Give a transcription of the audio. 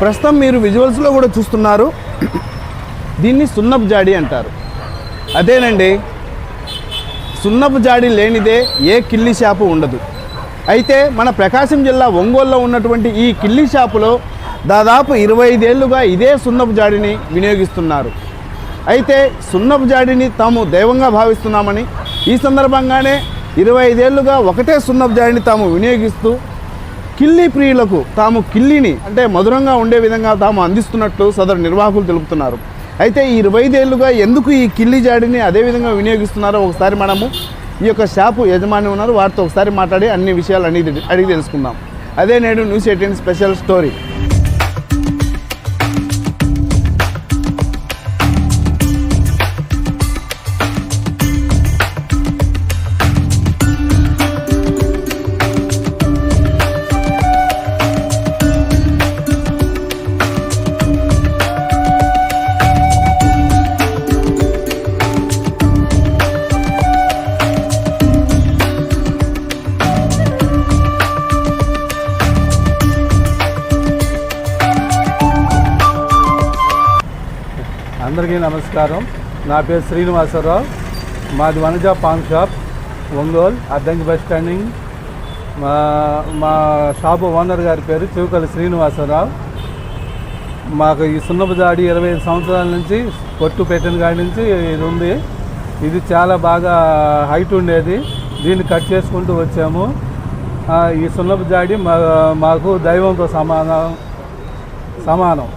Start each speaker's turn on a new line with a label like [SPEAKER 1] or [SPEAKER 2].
[SPEAKER 1] ప్రస్తుతం మీరు విజువల్స్లో కూడా చూస్తున్నారు. దీన్ని సున్నపు జాడి అంటారు. అదేనండి. సున్నపు జాడి లేనిదే ఏ కిల్లి షాపు ఉండదు. అయితే మన ప్రకాశం జిల్లా ఒంగోలులో ఉన్నటువంటి ఈ కిల్లి షాపులో దాదాపు ఇరవై ఐదేళ్ళుగా ఇదే సున్నపు జాడిని వినియోగిస్తున్నారు. అయితే సున్నపు జాడిని తాము దైవంగా భావిస్తున్నామని ఈ సందర్భంగానే ఇరవై ఐదేళ్ళుగా ఒకటే సున్నపు జాడిని తాము వినియోగిస్తూ కిల్లి ప్రియులకు తాము కిల్లిని అంటే మధురంగా ఉండే విధంగా తాము అందిస్తున్నట్లు సదరు నిర్వాహకులు తెలుపుతున్నారు. అయితే ఈ ఇరవై ఐదేళ్ళుగా ఎందుకు ఈ కిల్లి జాడిని అదే విధంగా వినియోగిస్తున్నారో ఒకసారి మనము ఈ యొక్క షాపు యజమాని ఉన్నారు వారితో ఒకసారి మాట్లాడి అన్ని విషయాలు అడిగి అడిగి తెలుసుకుందాం. అదే నేడు న్యూస్ ఎయిటీన్ స్పెషల్ స్టోరీ.
[SPEAKER 2] అందరికీ నమస్కారం. నా పేరు శ్రీనివాసరావు. మాది Vanaja pan shop Ongole Addanki bus standing. మా మా షాపు ఓనర్ గారి పేరు చివకల శ్రీనివాసరావు. మాకు ఈ సున్నపు జాడి ఇరవై ఐదు సంవత్సరాల నుంచి పొట్టు పెట్టిన కాడి నుంచి ఇది ఉంది. ఇది చాలా బాగా హైట్ ఉండేది. దీన్ని కట్ చేసుకుంటూ వచ్చాము. ఈ సున్నపు జాడి మా మాకు దైవంతో సమానం సమానం.